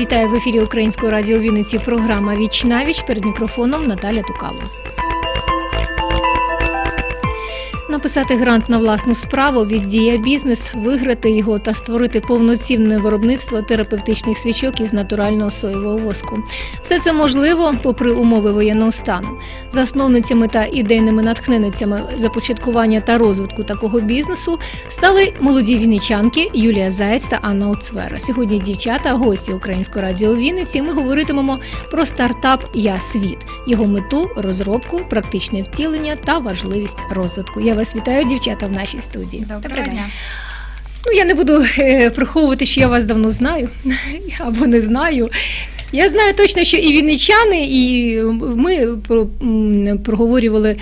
Вітаю в ефірі Українського радіо Вінниці. Програма Віч віч перед мікрофоном Наталя Тукало. Написати грант на власну справу від дія бізнес, виграти його та створити повноцінне виробництво терапевтичних свічок із натурального соєвого воску. Все це можливо попри умови воєнного стану. Засновницями та ідейними натхненницями започаткування та розвитку такого бізнесу стали молоді вінничанки Юлія Заєць та Анна Оцвера. Сьогодні дівчата, гості Українського радіо Вінниці. Ми говоритимемо про стартап Я світ, його мету, розробку, практичне втілення та важливість розвитку. Я вас вітаю, дівчата, в нашій студії. Доброго дня. Ну я не буду е, приховувати, що я вас давно знаю або не знаю. Я знаю точно, що і вінничани, і ми проговорювали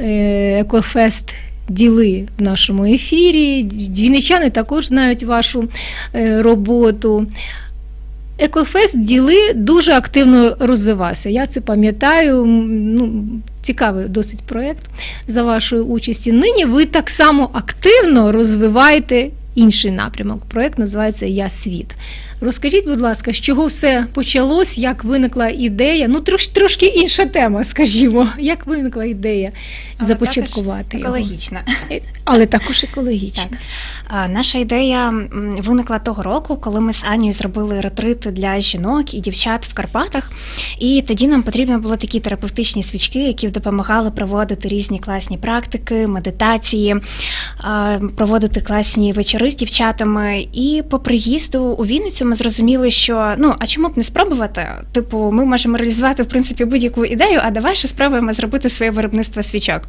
е, Екофест діли в нашому ефірі. Вінничани також знають вашу е, роботу. Екофест діли дуже активно розвивався. Я це пам'ятаю. Ну, цікавий досить проєкт за вашої участі. Нині ви так само активно розвиваєте інший напрямок. Проєкт називається Я світ. Розкажіть, будь ласка, з чого все почалось, як виникла ідея? Ну, трош, трошки інша тема, скажімо. Як виникла ідея Але започаткувати також його? екологічна. Е, Але також екологічна. Так. А, Наша ідея виникла того року, коли ми з Анією зробили ретрит для жінок і дівчат в Карпатах. І тоді нам потрібні були такі терапевтичні свічки, які допомагали проводити різні класні практики, медитації, проводити класні вечори з дівчатами. І по приїзду у Вінницю ми зрозуміли, що ну а чому б не спробувати? Типу, ми можемо реалізувати в принципі будь-яку ідею, а давай ще спробуємо зробити своє виробництво свічок.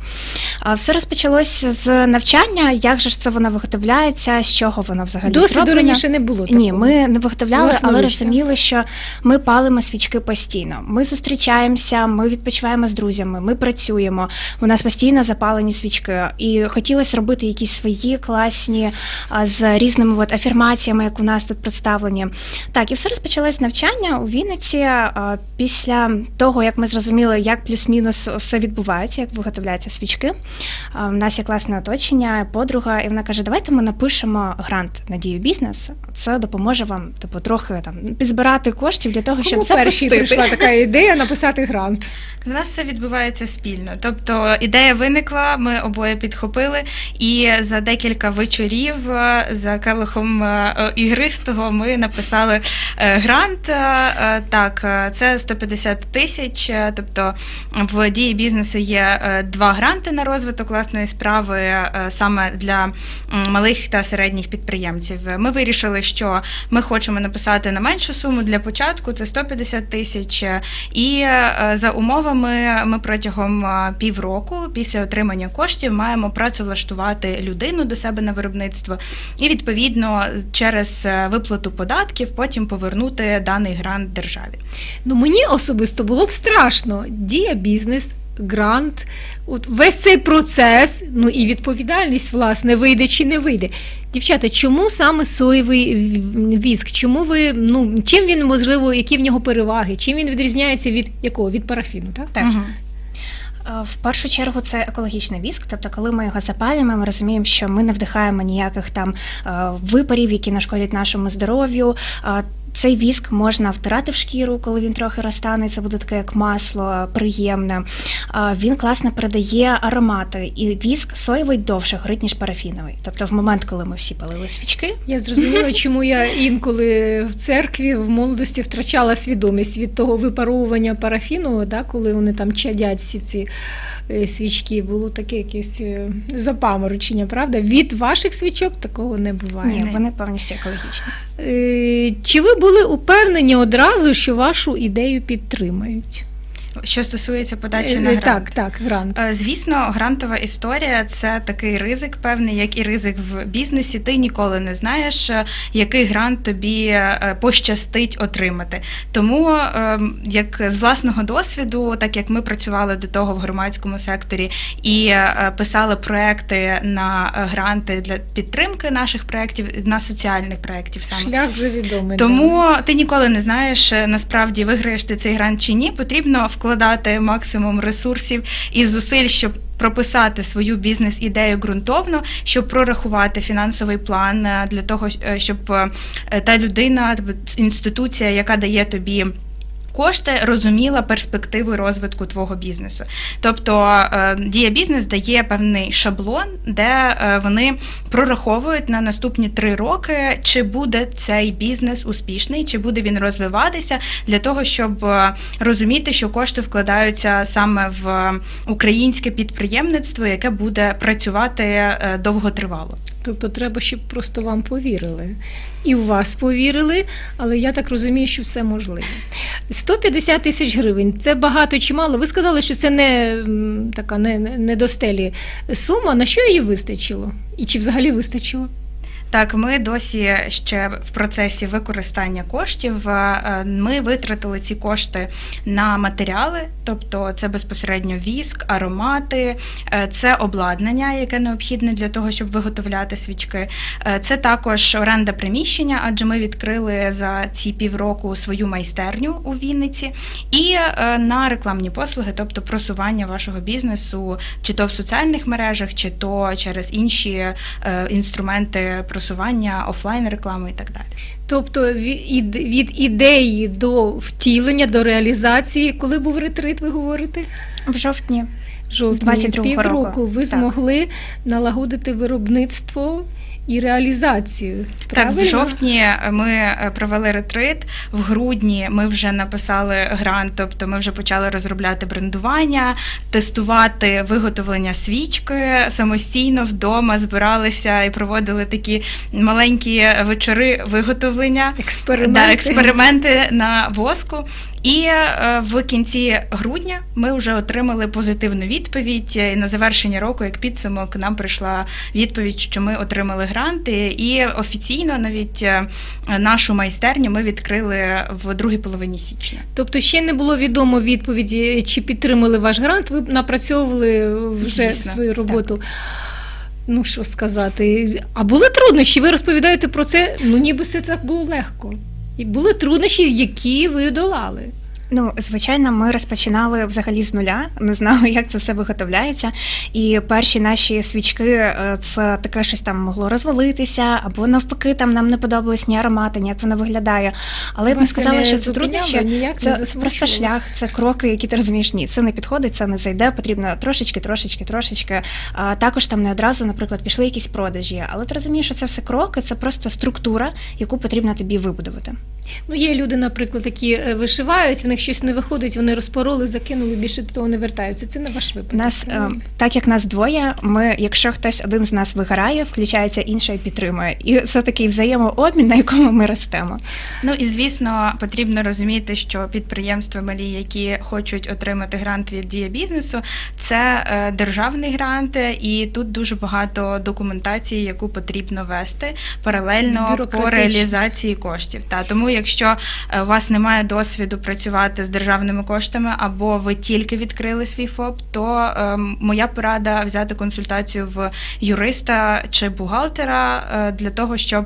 А Все розпочалось з навчання. Як же ж це воно виготовляється? З чого воно взагалі Досвіду раніше не було. Ні, ми не виготовляли, але розуміли, що ми палимо свічки постійно. Ми зустрічаємося, ми відпочиваємо з друзями, ми працюємо. У нас постійно запалені свічки, і хотілося робити якісь свої класні з різними от афірмаціями, як у нас тут представлені. Так, і все розпочалось навчання у Вінниці після того, як ми зрозуміли, як плюс-мінус все відбувається, як виготовляються свічки. У нас є класне оточення, подруга, і вона каже: давайте ми напишемо грант на дію бізнес. Це допоможе вам, типу, трохи там підзбирати коштів для того, щоб Кому першій запустити. прийшла така ідея написати грант? У нас все відбувається спільно. Тобто ідея виникла, ми обоє підхопили, і за декілька вечорів е, за келихом е, е, ігристого ми написали е, грант. Е, е, Так, це 150 тисяч. Тобто в дії бізнесу є два гранти на розвиток власної справи саме для малих та середніх підприємців. Ми вирішили, що ми хочемо написати на меншу суму для початку, це 150 тисяч. І за умовами ми протягом півроку після отримання коштів маємо працевлаштувати людину до себе на виробництво і відповідно через виплату податків потім повернути даний грант державі. Ну мені особисто було б страшно. Дія бізнес, грант, от весь цей процес, ну і відповідальність, власне, вийде чи не вийде. Дівчата, чому саме соєвий віск? Чому ви ну чим він можливо, які в нього переваги? Чим він відрізняється від якого? Від парафіну, так? Так. Мгм. В першу чергу це екологічний віск. Тобто, коли ми його запалюємо, ми розуміємо, що ми не вдихаємо ніяких там е, випарів, які нашкодять нашому здоров'ю. Цей віск можна втирати в шкіру, коли він трохи розтане. Це буде таке як масло, приємне. Він класно передає аромати, і віск соєвий довше горить, ніж парафіновий. Тобто, в момент, коли ми всі палили свічки, Я зрозуміла, чому я інколи в церкві в молодості втрачала свідомість від того випаровування парафіну, да, коли вони там чадять всі ці е, свічки. Було таке якесь е, запаморочення, правда? Від ваших свічок такого не буває. ні, вони повністю екологічні. Е, Чи ви були упевнені одразу, що вашу ідею підтримають? Що стосується подачі Е, на грант. Так, так, грант. Е, Звісно, грантова історія це такий ризик, певний, як і ризик в бізнесі. Ти ніколи не знаєш, е, який грант тобі пощастить отримати. Тому, е, як з власного досвіду, так як ми працювали до того в громадському секторі і писали проекти на гранти для підтримки наших проєктів, на соціальних проєктів саме. Шлях вже відомий. Тому ти ніколи не знаєш, насправді виграєш ти цей грант чи ні. Потрібно вкладати максимум ресурсів і зусиль, щоб прописати свою бізнес-ідею ґрунтовно, щоб прорахувати фінансовий план е, для того, е, щоб е, та людина, тобто інституція, яка дає тобі. Кошти розуміла перспективи розвитку твого бізнесу. Тобто е, дія бізнес дає певний шаблон, де е, вони прораховують на наступні три роки, чи буде цей бізнес успішний, чи буде він розвиватися для того, щоб е, розуміти, що кошти вкладаються саме в українське підприємництво, яке буде працювати довготривало. Тобто треба, щоб просто вам повірили. І в вас повірили, але я так розумію, що все можливо. 150 тисяч гривень це багато чи мало. Ви сказали, що це не така не, не до стелі сума. На що її вистачило? І чи взагалі вистачило? Так, ми досі ще в процесі використання коштів. Е, Ми витратили ці кошти на матеріали, тобто це безпосередньо віск, аромати, е, це обладнання, яке необхідне для того, щоб виготовляти свічки. Е, Це також оренда приміщення, адже ми відкрили за ці півроку свою майстерню у Вінниці, і е, на рекламні послуги, тобто просування вашого бізнесу, чи то в соціальних мережах, чи то через інші е, інструменти просування офлайн реклами і так далі. Тобто від, ід- від ідеї до втілення, до реалізації, коли був ретрит, ви говорите? В жовтні. Жовтні півроку року. ви Так. змогли налагодити виробництво і реалізацію. Так, в жовтні ми е, провели ретрит. В грудні ми вже написали грант, тобто ми вже почали розробляти брендування, тестувати виготовлення свічки самостійно вдома збиралися і проводили такі маленькі вечори виготовлення. експерименти. Да, експерименти на воску. І е, в кінці грудня ми вже отримали позитивну відповідь. І на завершення року, як підсумок, нам прийшла відповідь, що ми отримали гранти, і офіційно навіть е, нашу майстерню ми відкрили в другій половині січня. Тобто ще не було відомо відповіді, чи підтримали ваш грант, ви напрацьовували вже Дійсно, свою роботу. Ну, що сказати. А були труднощі? Ви розповідаєте про це, ну ніби все це було легко. І були труднощі, які ви долали. Ну, звичайно, ми розпочинали взагалі з нуля, не знали, як це все виготовляється. І перші наші свічки е, це таке щось там могло розвалитися, або навпаки, там нам не подобались ні аромати, ні як воно виглядає. Але я б не Вас сказала, що це труднощі. Це просто шлях, це кроки, які ти розумієш, ні, це не підходить, це не зайде. Потрібно трошечки, трошечки, трошечки. А також там не одразу, наприклад, пішли якісь продажі. Але ти розумієш, що це все кроки, це просто структура, яку потрібно тобі вибудувати. Ну, є люди, наприклад, які е, вишивають, в них щось не виходить, вони розпороли, закинули, більше до того не вертаються. Це не ваш випадок. Нас, е, правильно? так як нас двоє, ми, якщо хтось один з нас виграє, включається інший і підтримує. І це такий взаємообмін, на якому ми ростемо. Ну і звісно, потрібно розуміти, що підприємства малі, які хочуть отримати грант від дія бізнесу, це е, державний грант, і тут дуже багато документації, яку потрібно вести паралельно по реалізації коштів. Та тому, якщо е, у вас немає досвіду працювати з державними коштами, або ви тільки відкрили свій ФОП, то е, моя порада взяти консультацію в юриста чи бухгалтера е, для того, щоб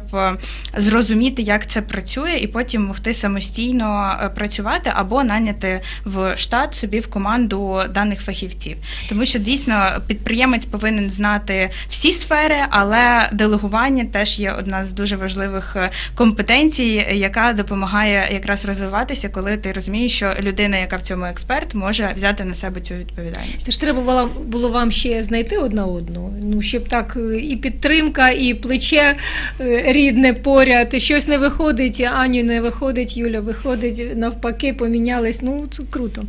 зрозуміти, як це працює, і потім могти самостійно працювати або наняти в штат собі в команду даних фахівців. Тому що дійсно підприємець повинен знати всі сфери, але делегування теж є одна з дуже важливих компетенцій, яка допомагає якраз розвиватися, коли ти розумієш, що людина, яка в цьому експерт, може взяти на себе цю відповідальність. Це ж треба було, вам ще знайти одна одну. Ну, щоб так е, і підтримка, і плече е, рідне поряд, щось не виходить, Аню не виходить, Юля виходить, навпаки, помінялись. Ну, це круто.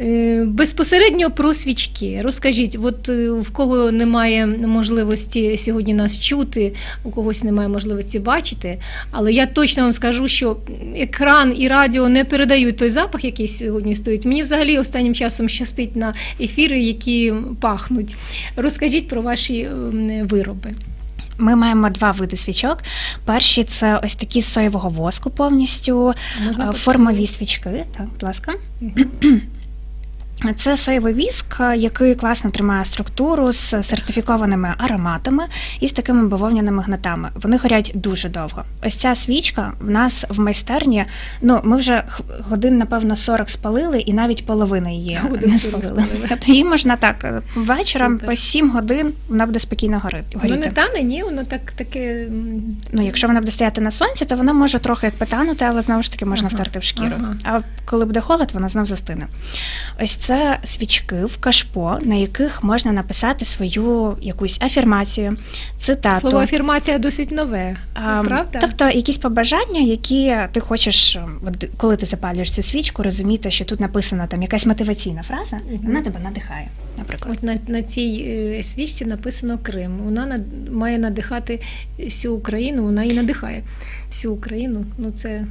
Е, Безпосередньо про свічки. Розкажіть, от в кого немає можливості сьогодні нас чути, у когось немає можливості бачити, але я точно вам скажу, що екран і радіо не передають той запах, який сьогодні стоїть. Мені взагалі останнім часом щастить на ефіри, які пахнуть. Розкажіть про ваші ем, вироби. Ми маємо два види свічок. Перші це ось такі з соєвого воску повністю, Можна формові почути? свічки. Так, будь ласка. Мгм. Це соєвий віск, який класно тримає структуру з сертифікованими ароматами і з такими бавовняними гнатами. Вони горять дуже довго. Ось ця свічка в нас в майстерні. Ну, ми вже годин, напевно, 40 спалили, і навіть половини її Годин не 40 спалили. спалили. Тобто її можна так е, вечором Супер. по 7 годин вона буде спокійно гори- Воно не тане, ні, воно так таке. Ну, якщо вона буде стояти на сонці, то вона може трохи як потанути, але знову ж таки можна Ага, втерти в шкіру. ага. А коли буде холод, вона знов застине. Ось це свічки в кашпо, на яких можна написати свою якусь афірмацію, цитату. Слово афірмація досить нове. А, правда? Тобто якісь побажання, які ти хочеш, коли ти запалюєш цю свічку, розуміти, що тут написана там якась мотиваційна фраза, Мгм. вона тебе надихає, наприклад. От на, на цій е, свічці написано Крим. Вона над, має надихати всю Україну, вона і надихає всю Україну. Ну це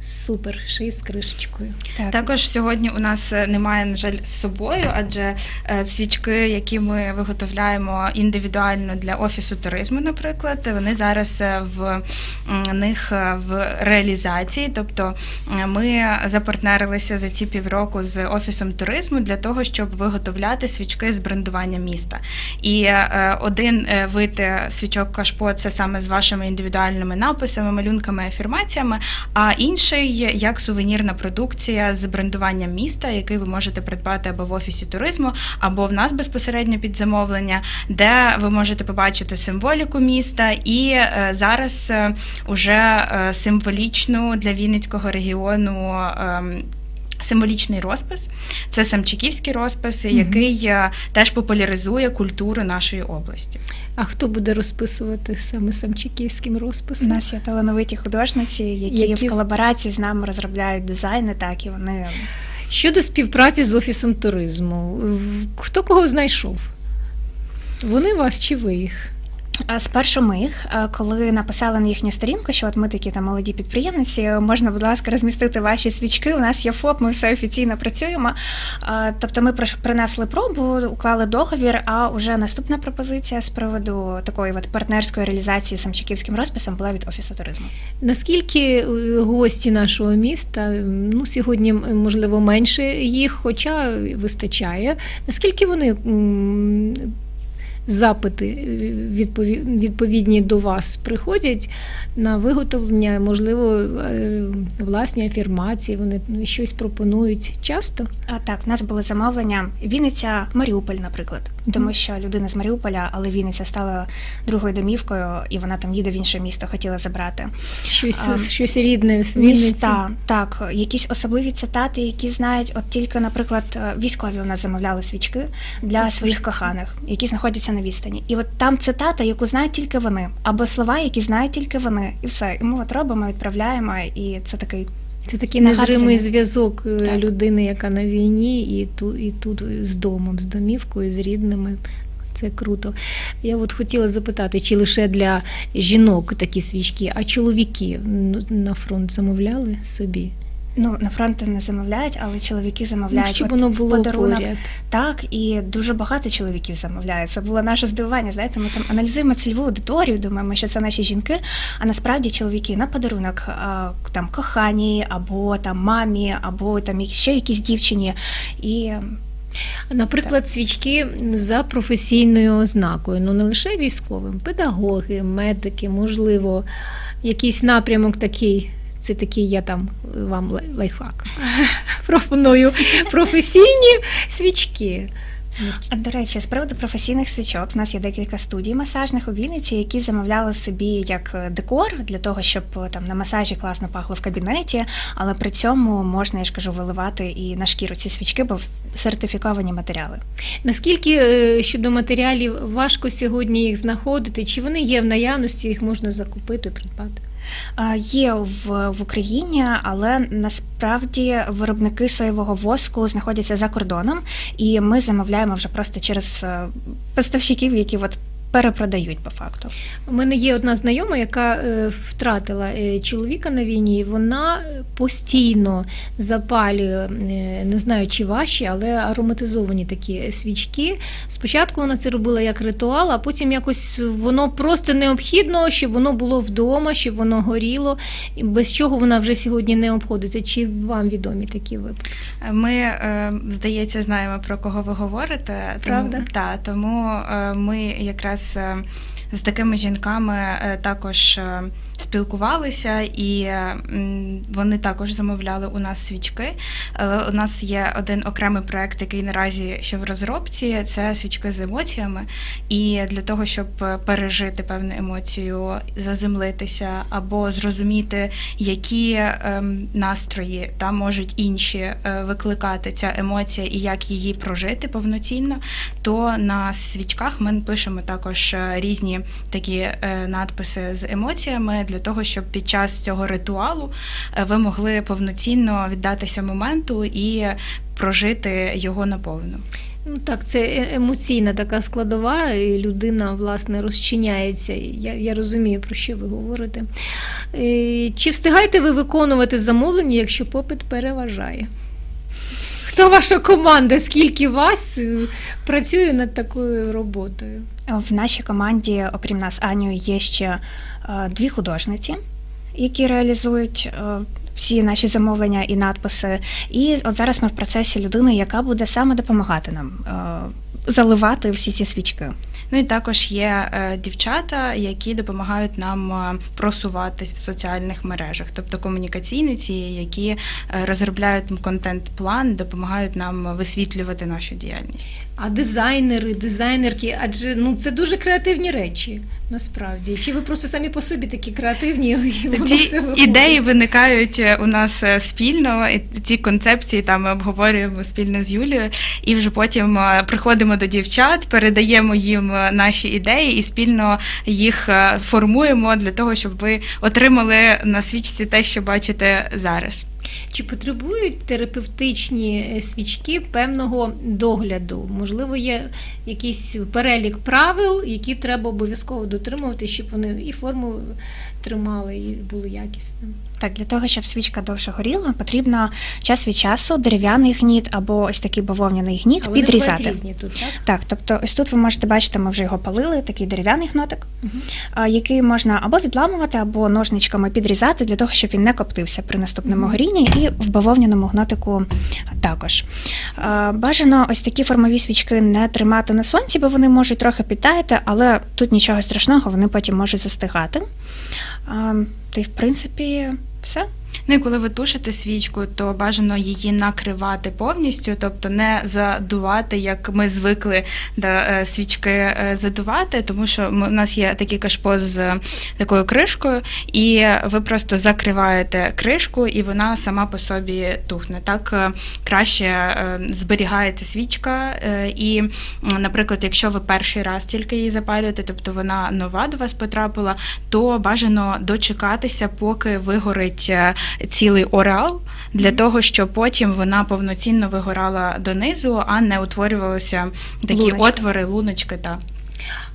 супер, ще й з кришечкою. Так. Також сьогодні у нас е, немає, на жаль, з собою, адже е, свічки, які ми виготовляємо індивідуально для офісу туризму, наприклад, вони зараз е, в них в реалізації. Тобто ми запартнерилися за ці півроку з офісом туризму для того, щоб виготовляти свічки з брендування міста. І один вид свічок кашпо це саме з вашими індивідуальними написами, малюнками, афірмаціями, а інший як сувенірна продукція з брендуванням міста, який ви можете придбати або в офісі туризму, або в нас безпосередньо під замовлення, де ви можете побачити символіку міста і е, зараз е, уже е, символічну для Вінницького регіону. Символічний розпис це самчиківський розпис, Мгм. який е, теж популяризує культуру нашої області. А хто буде розписувати саме самчиківським розписом? У нас є талановиті художниці, які, Які в колаборації з нами розробляють дизайни, так і вони Щодо співпраці з офісом туризму, хто кого знайшов? Вони вас чи ви їх? Спершу ми їх, коли написали на їхню сторінку, що от ми такі там молоді підприємниці, можна, будь ласка, розмістити ваші свічки. У нас є ФОП, ми все офіційно працюємо. Тобто ми принесли пробу, уклали договір. А вже наступна пропозиція з приводу такої от партнерської реалізації з самчиківським розписом була від офісу туризму. Наскільки е, гості нашого міста, ну сьогодні можливо менше їх, хоча вистачає. Наскільки вони запити е, відповідні до вас приходять на виготовлення, можливо, е, власні афірмації, вони ну, щось пропонують часто? А так, в нас були замовлення Вінниця, Маріуполь, наприклад, тому що людина з Маріуполя, але Вінниця стала другою домівкою, і вона там їде в інше місто, хотіла забрати. Щось, А, щось рідне з Вінниці? Міста, так, якісь особливі цитати, які знають, от тільки, наприклад, е, військові у нас замовляли свічки для Так, своїх коханих, які знаходяться на відстані. І от там цитата, яку знають тільки вони, або слова, які знають тільки вони, і все. І ми от робимо, відправляємо, і це такий Це такий незримий зв'язок е, Так. людини, яка на війні, і тут, і тут з домом, з домівкою, з рідними. Це круто. Я от хотіла запитати, чи лише для жінок такі свічки, а чоловіки ну, на фронт замовляли собі? Ну на фронти не замовляють, але чоловіки замовляють. Ну, щоб воно було подарунок. поряд. Так, і дуже багато чоловіків замовляють. Це було наше здивування. Знаєте, ми там аналізуємо цільову аудиторію, думаємо, що це наші жінки. А насправді чоловіки на подарунок там коханій, або там мамі, або там ще якісь дівчині. І Наприклад, свічки за професійною ознакою, ну не лише військовим, педагоги, медики, можливо, якийсь напрямок такий. Це такий я там вам лайфхак. Пропоную професійні свічки. До речі, з приводу професійних свічок, в нас є декілька студій масажних у Вінниці, які замовляли собі як е, декор для того, щоб е, там на масажі класно пахло в кабінеті, але при цьому можна, я ж кажу, виливати і на шкіру ці свічки, бо сертифіковані матеріали. Наскільки е, щодо матеріалів важко сьогодні їх знаходити? Чи вони є в наявності, їх можна закупити, придбати? Є в, в Україні, але насправді виробники соєвого воску знаходяться за кордоном, і ми замовляємо вже просто через е, поставщиків, які от перепродають по факту. У мене є одна знайома, яка е, втратила е, чоловіка на війні. Вона постійно запалює, е, не знаю, чи ваші, але ароматизовані такі свічки. Спочатку вона це робила як ритуал, а потім якось воно просто необхідно, щоб воно було вдома, щоб воно горіло, і без чого вона вже сьогодні не обходиться. Чи вам відомі такі випадки? Ми, здається, знаємо про кого ви говорите. Правда? Тому, та, тому ми якраз е, з такими жінками е, також е, спілкувалися, і вони також замовляли у нас свічки. Е, У нас є один окремий проект, який наразі ще в розробці. Це свічки з емоціями. І для того, щоб е, пережити певну емоцію, заземлитися або зрозуміти, які ем, настрої там можуть інші е, викликати ця емоція і як її прожити повноцінно, то на свічках ми пишемо також різні такі надписи з емоціями для того, щоб під час цього ритуалу е, ви могли повноцінно віддатися моменту і прожити його наповну. Ну так, це е- емоційна така складова, і людина власне розчиняється. Я, я розумію, про що ви говорите. Е, Чи встигаєте ви виконувати замовлення, якщо попит переважає? Хто ваша команда? Скільки вас е, працює над такою роботою? В нашій команді, окрім нас, Аню, є ще е, дві художниці, які реалізують е, всі наші замовлення і надписи. І от зараз ми в процесі людини, яка буде саме допомагати нам е, заливати всі ці свічки. Ну і також є е, дівчата, які допомагають нам е, просуватись в соціальних мережах, тобто комунікаційниці, які е, розробляють контент-план, допомагають нам висвітлювати нашу діяльність. А дизайнери, дизайнерки, адже ну це дуже креативні речі, насправді. Чи ви просто самі по собі такі креативні? І все ідеї виникають е, у нас е, спільно, і ці концепції там ми обговорюємо спільно з Юлією, і вже потім е, приходимо до дівчат, передаємо їм наші ідеї і спільно їх формуємо для того, щоб ви отримали на свічці те, що бачите зараз. Чи потребують терапевтичні е, свічки певного догляду? Можливо, є якийсь перелік правил, які треба обов'язково дотримувати, щоб вони і форму тримали, і були якісними. Так, для того, щоб свічка довше горіла, потрібно час від часу дерев'яний гніт або ось такий бавовняний гніт А підрізати. бувають різні тут, так? Так, тобто ось тут ви можете бачити, ми вже його палили, такий дерев'яний гнотик, а, який можна або відламувати, або ножничками підрізати для того, щоб він не коптився при наступному Мгм. горінні, і в бавовняному гнотику також. Бажано ось такі формові свічки не тримати на сонці, бо вони можуть трохи підтаяти, але тут нічого страшного, вони потім можуть застигати. А, Та й в принципі все. Ну і коли ви тушите свічку, то бажано її накривати повністю, тобто не задувати, як ми звикли да, е, свічки е, задувати, тому що у нас є такий кашпо з такою кришкою, і ви просто закриваєте кришку, і вона сама по собі тухне. Так е, краще зберігається свічка. І, наприклад, якщо ви перший раз тільки її запалюєте, тобто вона нова до вас потрапила, то бажано дочекатися, поки вигорить цілий ореал, для того, щоб потім вона повноцінно вигорала донизу, а не утворювалися такі Луночки. отвори, луночки. Та.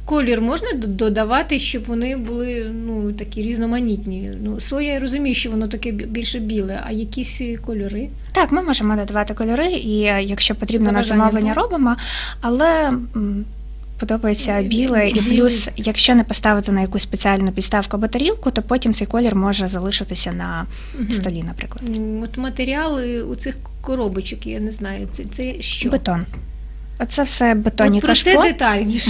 Колір можна додавати, щоб вони були ну, такі різноманітні. Ну, соя, я розумію, що воно таке більше біле, а якісь кольори. Так, ми можемо додавати кольори, і е, якщо потрібно на замовлення робимо, але подобається біле, і плюс, якщо не поставити на якусь спеціальну підставку або тарілку, то потім цей колір може залишитися на столі, наприклад. От матеріали у цих коробочок, я не знаю, це, це що? Бетон. Оце все бетонні От про це кашпо. детальніше.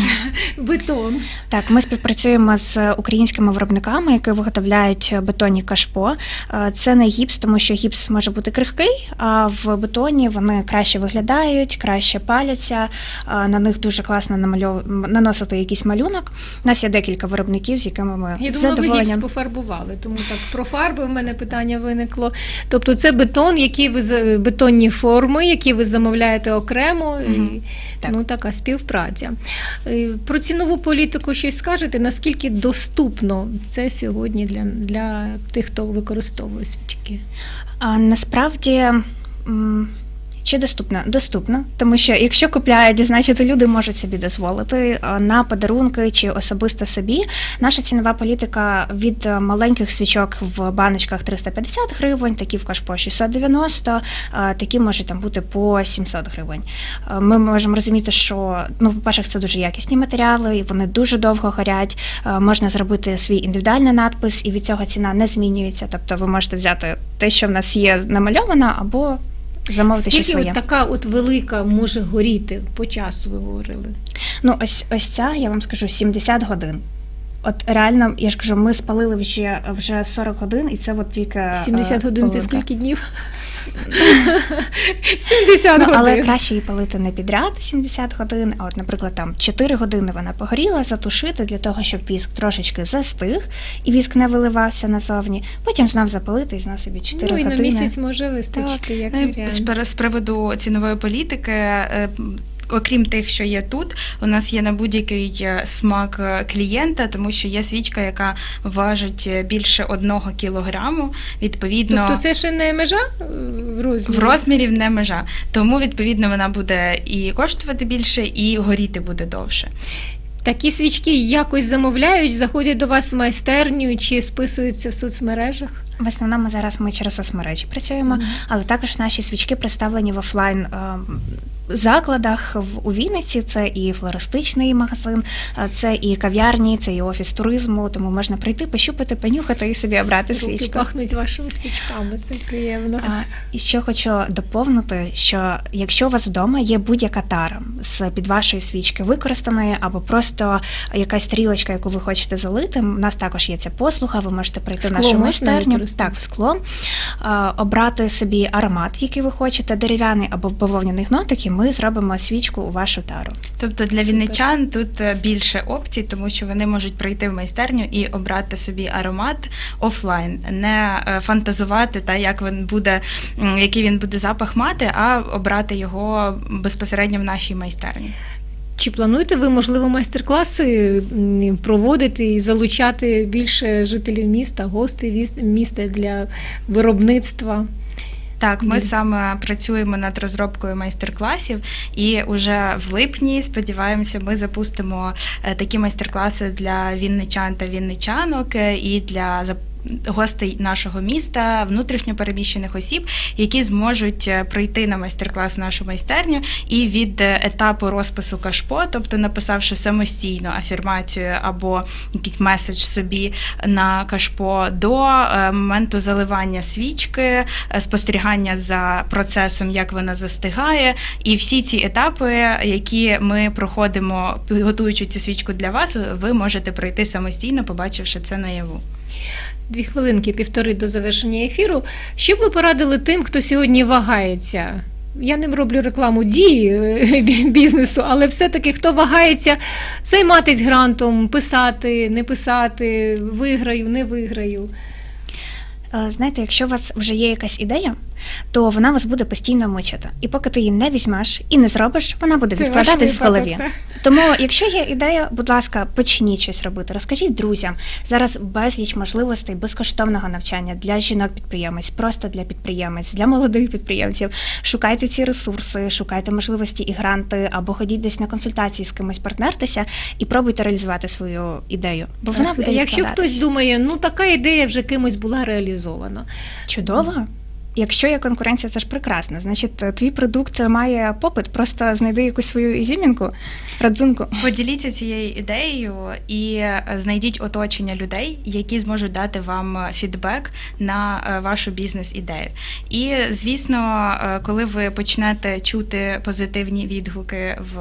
Бетон. Так, ми співпрацюємо з українськими виробниками, які виготовляють бетонні кашпо. Е, Це не гіпс, тому що гіпс може бути крихкий, а в бетоні вони краще виглядають, краще паляться. е, На них дуже класно намальов... наносити якийсь малюнок. У нас є декілька виробників, з якими ми Я з думала, ви гіпс задоволенням. пофарбували, тому так про фарби в мене питання виникло. Тобто це бетон, який ви за- бетонні форми, які ви замовляєте окремо. і, Мгм. Так. Ну, така співпраця. Е, Про цінову політику щось скажете, наскільки доступно це сьогодні для, для тих, хто використовує свічки? А насправді, Чи доступно? Доступно, тому що якщо купляють, значить люди можуть собі дозволити е, на подарунки чи особисто собі. Наша цінова політика від е, маленьких свічок в баночках 350 гривень, такі в кашпо 690, е, такі можуть там бути по 700 гривень. Ми можемо розуміти, що ну, по-перше, це дуже якісні матеріали, і вони дуже довго горять. Можна зробити свій індивідуальний надпис, і від цього ціна не змінюється. Тобто ви можете взяти те, що в нас є намальовано, або замовити щось Скільки своє. от така от велика може горіти по часу, ви говорили? Ну, ось ось ця, я вам скажу, 70 годин. От реально, я ж кажу, ми спалили вже, вже 40 годин, і це от тільки. е, 70 годин це половинка. скільки днів? 70 Ну, годин. але краще її палити не підряд 70 годин, а от, наприклад, там 4 години вона погоріла, затушити для того, щоб віск трошечки застиг, і віск не виливався назовні. Потім знов запалити і знов собі 4 ну, і на години. місяць може вистачити, як Ну, і варіант. з приводу цінової політики. Окрім тих, що є тут, у нас є на будь-який е, смак е, клієнта, тому що є свічка, яка важить е, більше одного кілограму. Відповідно, Тобто це ще не межа в розмірі? в розмірів не межа. Тому відповідно вона буде і коштувати більше, і горіти буде довше. Такі свічки якось замовляють, заходять до вас в майстерню чи списуються в соцмережах? В основному зараз ми через соцмережі працюємо, але також наші свічки представлені в офлайн е, закладах в- у Вінниці. Це і флористичний магазин, це і кав'ярні, це і офіс туризму. Тому можна прийти, пощупати, понюхати і собі обрати Руки свічку. пахнуть вашими свічками, це приємно. А, І ще хочу доповнити, що якщо у вас вдома є будь-яка тара з під вашої свічки використаної, або просто якась стрілочка, яку ви хочете залити, у нас також є ця послуга. Ви можете прийти в нашу майстерню, так, скло, а, обрати собі аромат, який ви хочете, дерев'яний або бавовняний гнотик, ми зробимо свічку у вашу тару. Тобто для Супер. вінничан тут е, більше опцій, тому що вони можуть прийти в майстерню і обрати собі аромат офлайн, не е, фантазувати, та як він буде, який він буде запах мати, а обрати його безпосередньо в нашій майстерні. Чи плануєте ви, можливо, майстер-класи проводити і залучати більше жителів міста, гостей віс- міста для виробництва? Так, ми саме працюємо над розробкою майстер-класів, і уже в липні сподіваємося, ми запустимо е, такі майстер-класи для вінничан та вінничанок е, і для Гостей нашого міста, внутрішньопереміщених осіб, які зможуть е, прийти на майстер-клас в нашу майстерню, і від е, етапу розпису кашпо, тобто написавши самостійно афірмацію або якийсь меседж собі на кашпо, до е, моменту заливання свічки, спостерігання за процесом, як вона застигає, і всі ці етапи, які ми проходимо, готуючи цю свічку для вас, ви можете пройти самостійно, побачивши це наяву. Дві хвилинки, півтори до завершення ефіру. Що б ви порадили тим, хто сьогодні вагається? Я не роблю рекламу дії е, бізнесу, але все-таки хто вагається займатися грантом, писати, не писати, виграю, не виграю. Е, Знаєте, якщо у вас вже є якась ідея, то вона вас буде постійно мучити. І поки ти її не візьмеш і не зробиш, вона буде відкладатись в голові. Тому, якщо є ідея, будь ласка, почніть щось робити. Розкажіть друзям. Зараз безліч можливостей безкоштовного навчання для жінок-підприємець, просто для підприємець, для молодих підприємців. Шукайте ці ресурси, шукайте можливості і гранти, або ходіть десь на консультації з кимось, партнертеся і пробуйте реалізувати свою ідею. Бо вона буде Якщо хтось думає, ну така ідея вже кимось була реалізована. Чудово. Якщо є конкуренція, це ж прекрасно. Значить, е, твій продукт має попит, просто знайди якусь свою ізюмінку, родзинку. Поділіться цією ідеєю і е, знайдіть оточення людей, які зможуть дати вам е, фідбек на вашу бізнес-ідею. І звісно, коли ви почнете чути позитивні відгуки в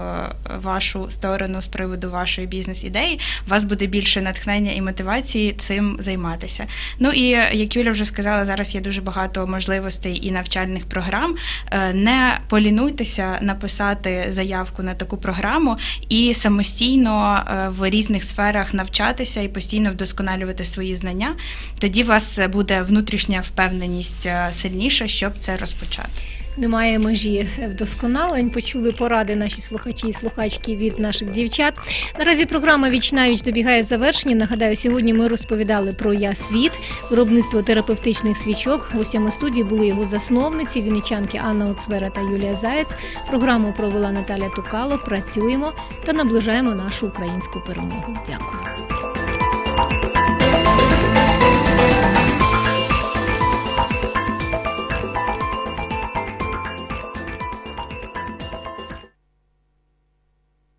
вашу сторону з приводу вашої бізнес-ідеї, у вас буде більше натхнення і мотивації цим займатися. Ну і як Юля вже сказала, зараз є дуже багато можливостей і навчальних програм. Е, Не полінуйтеся написати заявку на таку програму і самостійно е, в різних сферах навчатися і постійно вдосконалювати свої знання. Тоді у вас буде внутрішня впевненість е, сильніша, щоб це розпочати. Немає межі вдосконалень. Почули поради наші слухачі і слухачки від наших дівчат. Наразі програма «Вічнавіч» добігає завершення. Нагадаю, сьогодні ми розповідали про я світ, виробництво терапевтичних свічок. Гостями студії були його засновниці, вінничанки Анна Оцвера та Юлія Заєць. Програму провела Наталя Тукало. Працюємо та наближаємо нашу українську перемогу. Дякую.